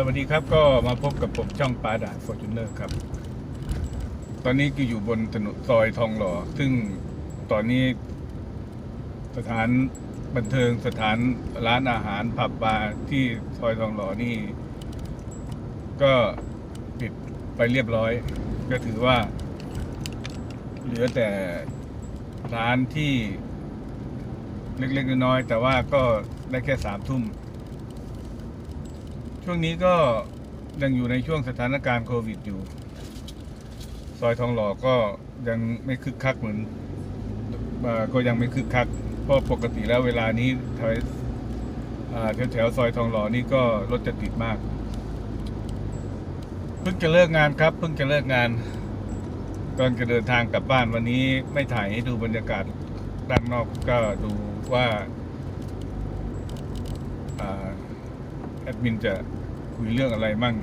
สวัสดีครับก็มาพบกับผมช่องปาดาฟอร์จูเนอร์ครับ ตอนนี้ก็อยู่บนถนนซอยทองหล่อ ซึ่งตอนนี้สถานบันเทิงสถานร้านอาหารผับบาร์ที่ซอยทองหล่อนี่ ก็ปิดไปเรียบร้อย ก็ถือว่า เหลือแต่ร้านที่เล็กๆน้อยๆแต่ว่าก็ได้แค่สามทุ่ม ช่วงนี้ก็ยังอยู่ในช่วงสถานการณ์โควิดอยู่ ซอยทองหล่อก็ยังไม่คึกคักเหมือนอก็ยังไม่คึกคัก เพราะปกติแล้วเวลานี้แถวแถวซอยทองหล่อนี่ก็รถจะติดมาก เพิ่งจะเลิกงานครับ เพิ่งจะเลิกงานก่อนจะเดินทางกลับบ้านวันนี้ไม่ถ่ายให้ดูบรรยากาศด้านนอกก็ดูว่า อ่าแอดมินจะคุยเรื่องอะไรมั่ง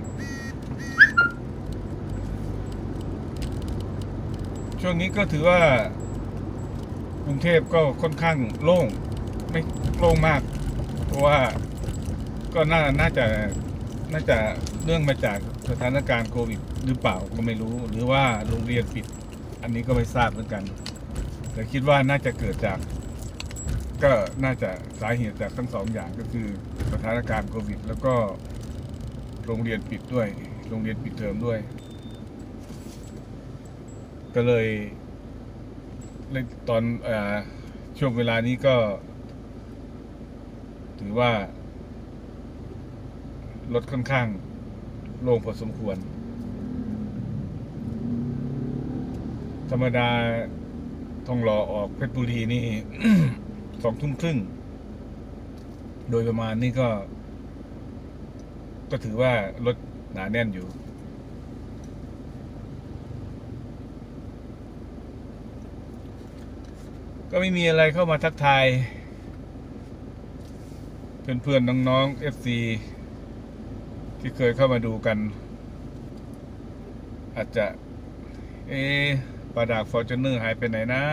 ช่วงนี้ก็ถือว่ากรุงเทพก็ค่อนข้างโล่ง ไม่โล่งมาก เพราะว่าก็น่าน่าจะน่าจะเรื่องมาจากสถานการณ์โควิดหรือเปล่าก็ไม่รู้ หรือว่าโรงเรียนปิด อันนี้ก็ไม่ทราบเหมือนกัน แต่คิดว่าน่าจะเกิดจาก ก็น่าจะสาเหตุจากทั้งสองอย่างก็คือสถานการณ์โควิด แล้วก็โรงเรียนปิดด้วย โรงเรียนปิดเทอมด้วย ก็เลยในตอนอช่วงเวลานี้ก็ ถือว่ารถค่อนข้างโล่งพอสมควร ธรรมดาทองหล่อออกเพชรบุรีนี่ สองทุ่มครึ่ง โดยประมาณนี่ก็ ก็ถือว่ารถหนาแน่นอยู่ก็ไม่มีอะไรเข้ามาทักทาย เพื่อนๆน้องๆ FC ที่เคยเข้ามาดูกัน อาจจะ เอะปลาดากฟอร์จูเนอร์หายไปไหนนะ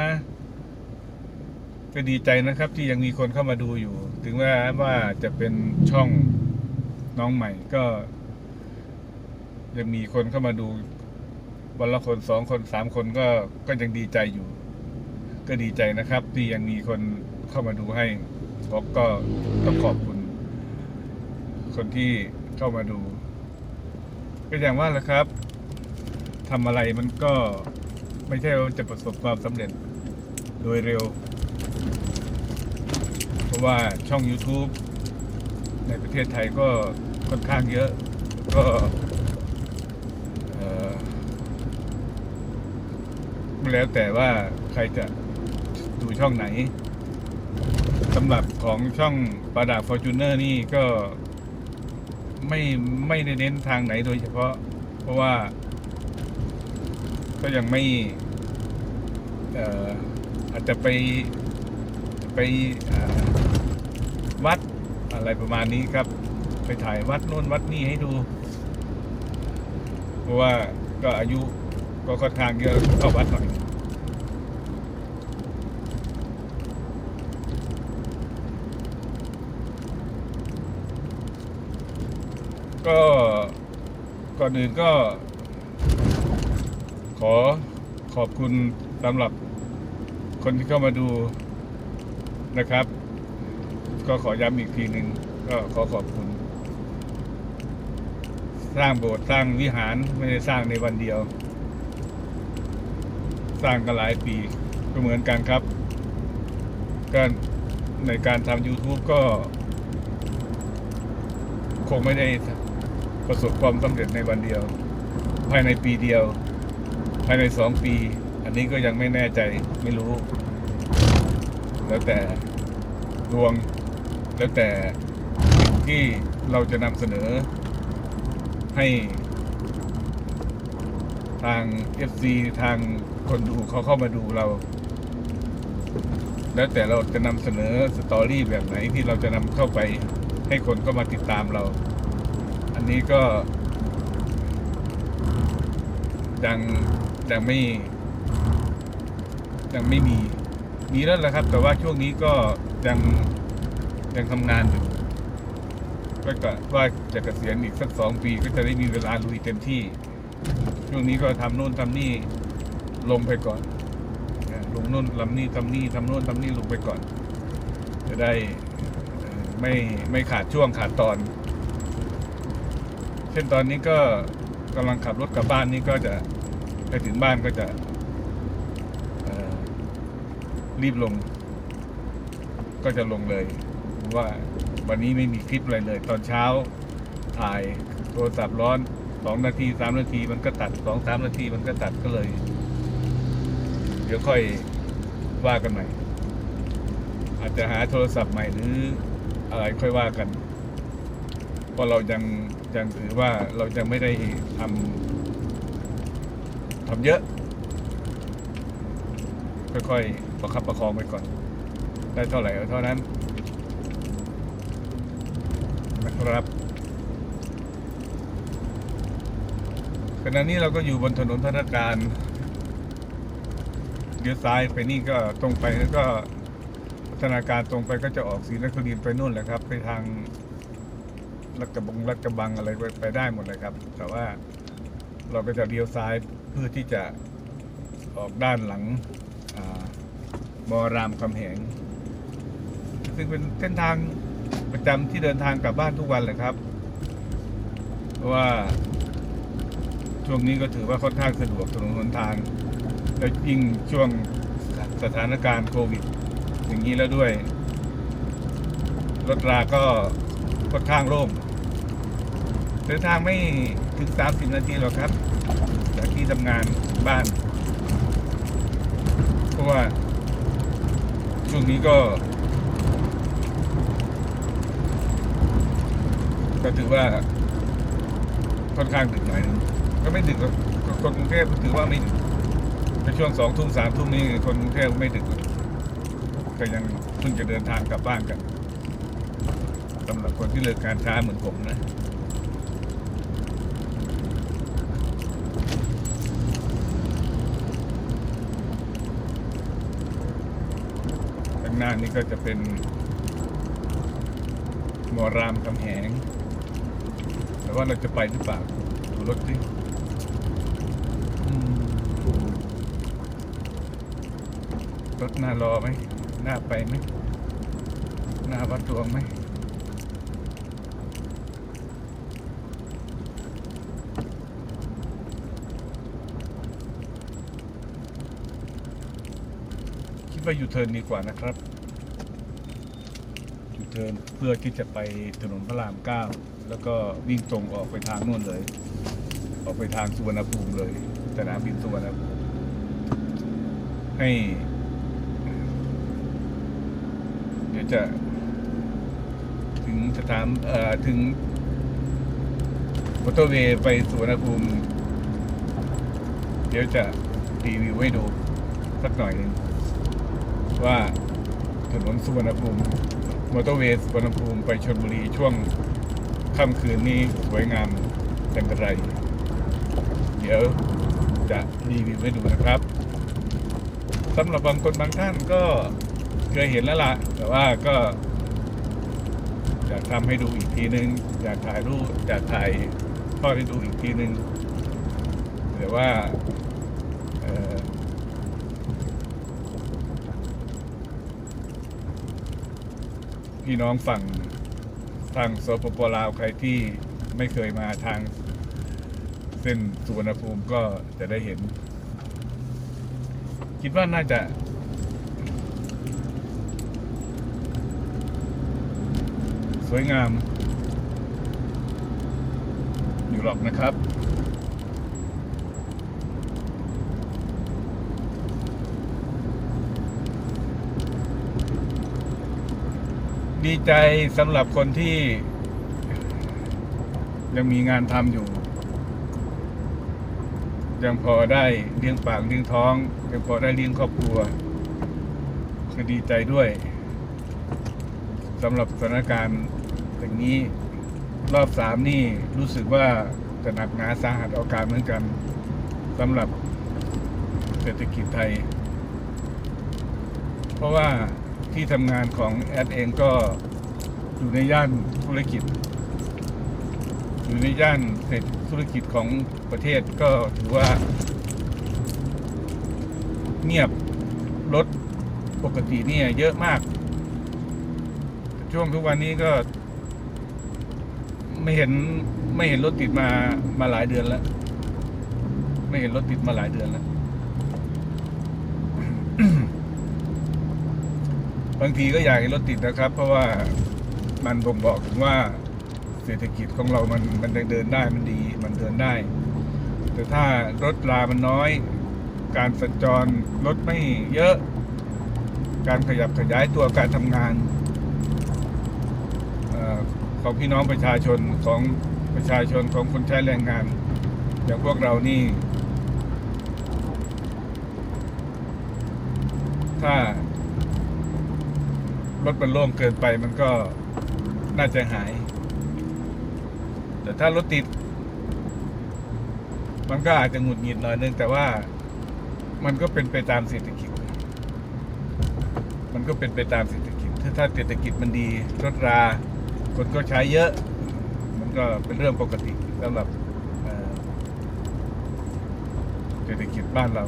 ก็ดีใจนะครับที่ยังมีคนเข้ามาดูอยู่ ถึงแม้ว่าจะเป็นช่องน้องใหม่ก็ยังมีคนเข้ามาดูวันละคนสองคนสามคนก็ก็ยังดีใจอยู่ ก็ดีใจนะครับ ที่ยังมีคนเข้ามาดูให้บอกก็ต้องขอบคุณ คนที่เข้ามาดู ก็อย่างว่าแหละครับทำอะไรมันก็ไม่ใช่ว่าจะประสบความสำเร็จโดยเร็ว ว่าช่อง YouTube ในประเทศไทยก็ค่อนข้างเยอะ ก็อ่อแล้วแต่ว่าใครจะดูช่องไหนสำหรับของช่องปาดาฟอร์จูเนอร์นี่ก็ไม่ไม่ได้เน้นทางไหนโดยเฉพาะ เพราะว่า ก็ยังไม่อาจจะไปไปอ อะไรประมาณนี้ครับ ไปถ่ายวัดโน่นวัดนี่ให้ดู เพราะว่าก็อายุก็ค่อนข้างเยอะเข้าวัดหน่อยก็ก่อนอื่นก็ ขอขอบคุณสำหรับคนที่เข้ามาดูนะครับ ก็ขอย้ำอีกทีหนึ่งก็ขอขอบคุณ สร้างโบสถ์สร้างวิหารไม่ได้สร้างในวันเดียว สร้างกันหลายปีก็เหมือนกันครับก็ในการทำ YouTube ก็ คงไม่ได้ประสบความสำเร็จในวันเดียว ภายในปีเดียว ภายในสองปี อันนี้ก็ยังไม่แน่ใจไม่รู้ แล้วแต่ดวง แล้วแต่สิ่งที่เราจะนำเสนอให้ทาง FC ทางคนดูเขาเข้ามาดูเรา แล้วแต่เราจะนำเสนอสตอรี่แบบไหนที่เราจะนำเข้าไปให้คนก็มาติดตามเรา อันนี้ก็ ยังยังไม่ ยังไม่มี มีแล้วแหละครับ แต่ว่าช่วงนี้ก็ยัง ยังทำงานอยู่ก็กะว่าจะเกษียณอีกสักสองปีก็จะได้มีเวลาลุยเต็มที่ช่วงนี้ก็ทำโน่นทำนี่ลงไปก่อนลงโน่นลำนี่ทำนี่ทำโน่นทำนี่ลงไปก่อน จะได้ไม่ไม่ขาดช่วงขาดตอน เช่นตอนนี้ก็กำลังขับรถกลับบ้านนี่ก็จะไปถึงบ้านก็จะรีบลง ก็จะลงเลย ว่าวันนี้ไม่มีคลิปอะไรเลย ตอนเช้าถ่ายโทรศัพท์ร้อนสองนาทีสามนาทีมันก็ตัดสองสามนาทีมันก็ตัดก็เลย เดี๋ยวค่อยว่ากันใหม่ อาจจะหาโทรศัพท์ใหม่หรืออะไรค่อยว่ากัน เพราะเรายังยังถือว่าเรายังไม่ได้ทำทำเยอะ ค่อยๆประคับประคองไปก่อน ได้เท่าไหร่เอาเท่านั้น ครับขณะนี้เราก็อยู่บนถนนพัฒนาการเลี้ยวซ้ายไปนี่ก็ตรงไปแล้วก็พัฒนาการตรงไปก็จะออกศรีนครินไปนู่นแหละครับ ไปทางลัดกระบงลัดกระบังอะไรไปได้หมดเลยครับ แต่ว่าเราก็จะเลี้ยวซ้ายเพื่อที่จะออกด้านหลังมอรามคำแหงซึ่งเป็นเส้นทาง ประจำที่เดินทางกลับบ้านทุกวันเลยครับ เพราะว่า ช่วงนี้ก็ถือว่าค่อนข้างสะดวกถนนหนทาง แล้วยิ่งช่วงสถานการณ์โควิด อย่างนี้แล้วด้วย รถราก็ค่อนข้างโล่งเดินทางไม่ถึง 30 นาทีหรอกครับ จากที่ทำงานบ้าน เพราะว่าช่วงนี้ก็ ก็ถือว่าค่อนข้างดึกหน่อยก็ไม่ดึกคนกรุงเทพถือว่าไม่ดึกในช่วงสองทุ่มสามทุ่มนี้คนกรุงเทพไม่ดึกหรอกก็ยังเพิ่งจะเดินทางกลับบ้านกันสำหรับคนที่เลิกงานช้าเหมือนผมนะข้างหน้านี่ก็จะเป็นมอรามคำแหง แต่ว่าเราจะไปหรือเปล่าดูรถดิรถน่ารอไหมน่าไปไหมน่าวัดดวงไหมคิดว่ายูเทิร์นดีกว่านะครับยูเทิร์นเพื่อที่จะไปถนนพระรามเก้า แล้วก็วิ่งตรงออกไปทางนู่นเลย ออกไปทางสุวรรณภูมิเลยสนามบินสุวรรณภูมิให้เดี๋ยวจะถึงสถานเอ่อถึงมอเตอร์เวย์ไปสุวรรณภูมิ เดี๋ยวจะรีวิวให้ดูสักหน่อยหนึงว่าถนนสุวรรณภูมิมอเตอร์เวย์สุวรรณภูมิไปชลบุรีช่วง ค่ำคืนนี้สวยงามอย่างไร เดี๋ยวจะรีวิวให้ดูนะครับสำหรับบางคนบางท่านก็เคยเห็นแล้วล่ะ แต่ว่าก็อยากทำให้ดูอีกทีนึง อยากถ่ายรูปอยากถ่ายทอดให้ดูอีกทีนึงแต่ว่าพี่น้องฝั่ง ทางสปปลาวใครที่ไม่เคยมาทางเส้นสุวรรณภูมิก็จะได้เห็น คิดว่าน่าจะ สวยงาม อยู่หรอกนะครับ ดีใจสำหรับคนที่ ยังมีงานทำอยู่ ยังพอได้เลี้ยงปากเลี้ยงท้อง ยังพอได้เลี้ยงครอบครัว คือดีใจด้วยสำหรับสถานการณ์อย่างนี้รอบสามนี่รู้สึกว่าจะหนักหนาสาหัสอาการเหมือนกันสำหรับเศรษฐกิจไทย เพราะว่า ที่ทำงานของแอดเองก็อยู่ในย่านธุรกิจ อยู่ในย่านเศรษฐธุรกิจของประเทศก็ถือว่า เงียบรถปกติเนี่ยเยอะมาก ช่วงทุกวันนี้ก็ ไม่เห็นไม่เห็นรถติดมามาหลายเดือนแล้ว ไม่เห็นรถติดมาหลายเดือนแล้ว บางทีก็อยากให้รถติดนะครับ เพราะว่ามันบ่งบอกถึงว่าเศรษฐกิจของเรามันมันเดินได้มันดีมันเดินได้ แต่ถ้ารถรามันน้อย การสัญจรรถไม่เยอะ การขยับขยายตัวการทำงานอของพี่น้องประชาชนของประชาชนของคนใช้แรงงาน อย่างพวกเรานี่ ถ้า รถมันโล่งเกินไปมันก็น่าจะหาย แต่ถ้ารถติด มันก็อาจจะหงุดหงิดหน่อยนึง แต่ว่ามันก็เป็นไปตามเศรษฐกิจ มันก็เป็นไปตามเศรษฐกิจ ถ้าถ้าเศรษฐกิจมันดี รถรา คนก็ใช้เยอะ มันก็เป็นเรื่องปกติสำหรับเอ่อเศรษฐกิจบ้านเรา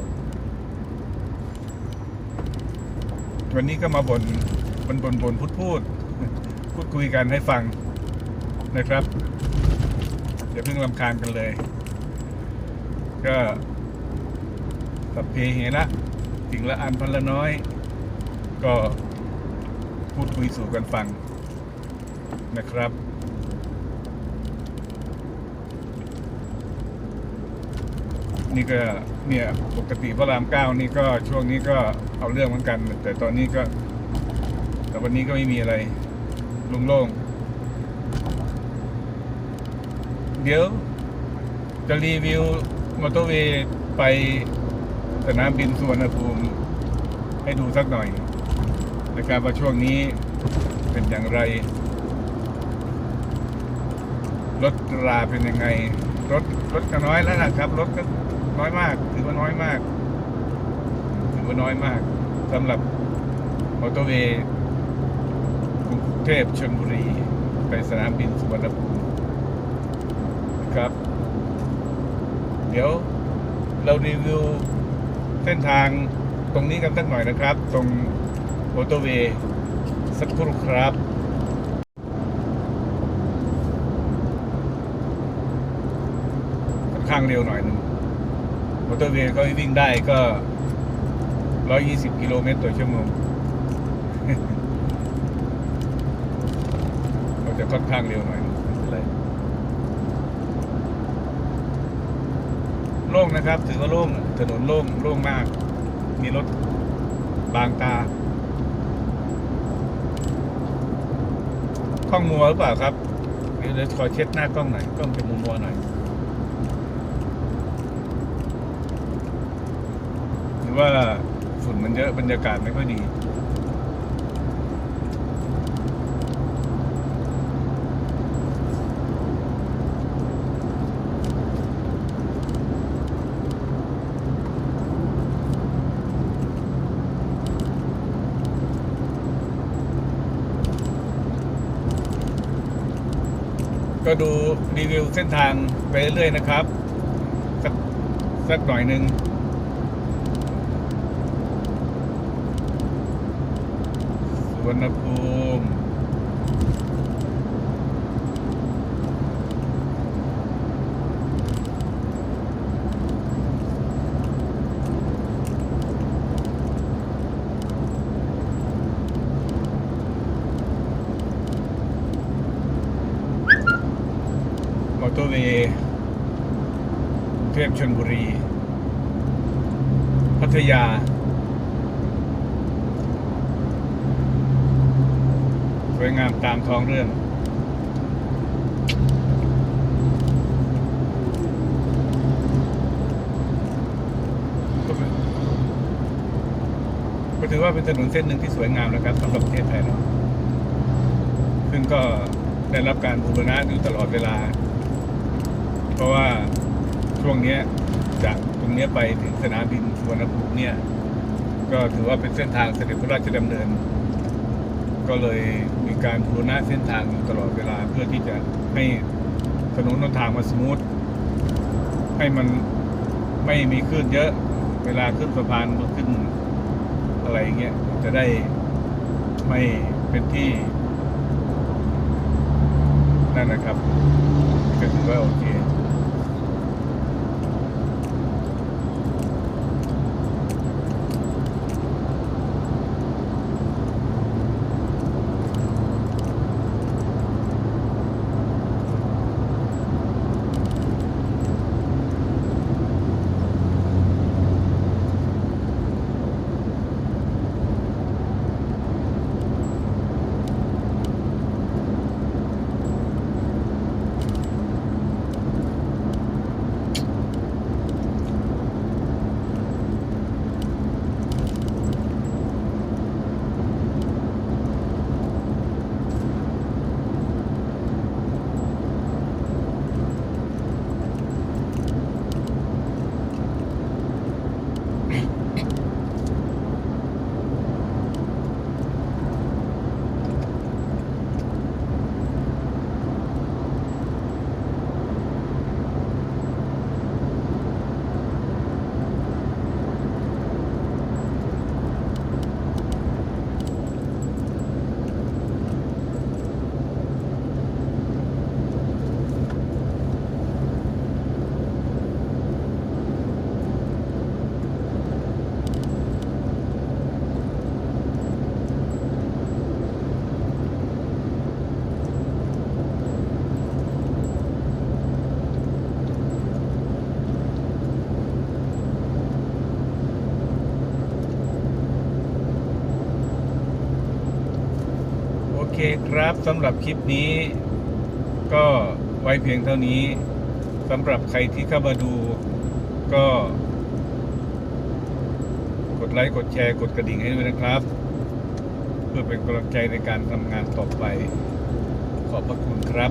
วันนี้ก็มาบน บนบนบนพูดพูดพูดคุยกันให้ฟังนะครับอย่าเพิ่งลำคาญกันเลย ก็สัพเพเหระสิ่งละอันพันละน้อย ก็พูดคุยสู่กันฟังนะครับนี่ก็เนี่ยปกติพระรามเก้านี่ก็ช่วงนี้ก็เอาเรื่องเหมือนกัน แต่ตอนนี้ก็ แต่วันนี้ก็ไม่มีอะไรโล่งๆเดี๋ยว จะรีวิวมอเตอร์เวย์ไปสนามบินสุวรรณภูมิ ให้ดูสักหน่อยนะครับว่าช่วงนี้เป็นอย่างไร รถราเป็นยังไง รถรถก็น้อยแล้วนะครับ รถก็น้อยมาก ถือว่าน้อยมาก ถือว่าน้อยมากสำหรับมอเตอร์เวย์ กรุงเทพชลบุรี ไปสนามบินสุวรรณภูมิครับ เดี๋ยวเรารีวิวเส้นทางตรงนี้กันสักหน่อยนะครับ ตรงมอเตอร์เวย์สักครู่ครับค่อนข้างเร็วหน่อยหนึงมอเตอร์เวย์ก็วิ่งได้ก็ 120 กิโลเมตรต่อชั่วโมง เรา จะค่อนข้างเร็วหน่อยหนึ่งไม่เป็นไรโล่งนะครับ ถือว่าโล่งถนนโล่งโล่งมาก มีรถบางตากล้องมัวหรือเปล่าครับเดี๋ยวเดี๋ยวขอเช็ดหน้ากล้องหน่อย กล้องจะมัวมัวๆหน่อย หรือว่าฝุ่นมันเยอะบรรยากาศไม่ค่อยดี ก็ดูรีวิวเส้นทางไปเรื่อยๆนะครับ สักสักหน่อยหนึ่งสุวรรณภูมิอเตอร์เวย์กรุงเทพ ชนบุรี พัทยา สวยงามตามท้องเรื่องก็ถือว่าเป็นถนนเส้นหนึ่งที่สวยงามนะครับสำหรับประเทศไทยเราซึ่งก็ได้รับการบูรณะอยู่ตลอดเวลา เพราะว่า ช่วงนี้จากตรงนี้ไปถึงสนามบินสุวรรณภูมิเนี่ย ก็ถือว่าเป็นเส้นทางเสด็จพระราชดำเนิน ก็เลยมีการบูรณะเส้นทางอยู่ตลอดเวลาเพื่อที่จะให้ถนนหนทางมาสมูทให้มันไม่มีคลื่นเยอะ เวลาขึ้นสะพานมันขึ้นอะไรเงี้ยจะได้ไม่เป็นที่นั่นนะครับก็ถือว่าโอเคโอเค ครับสำหรับคลิปนี้ ก็ไว้เพียงเท่านี้สำหรับใครที่เข้ามาดู ก็ กดไลค์กดแชร์กดกระดิ่งให้ด้วยนะครับ เพื่อเป็นกำลังใจในการทำงานต่อไป ขอบพระคุณครับ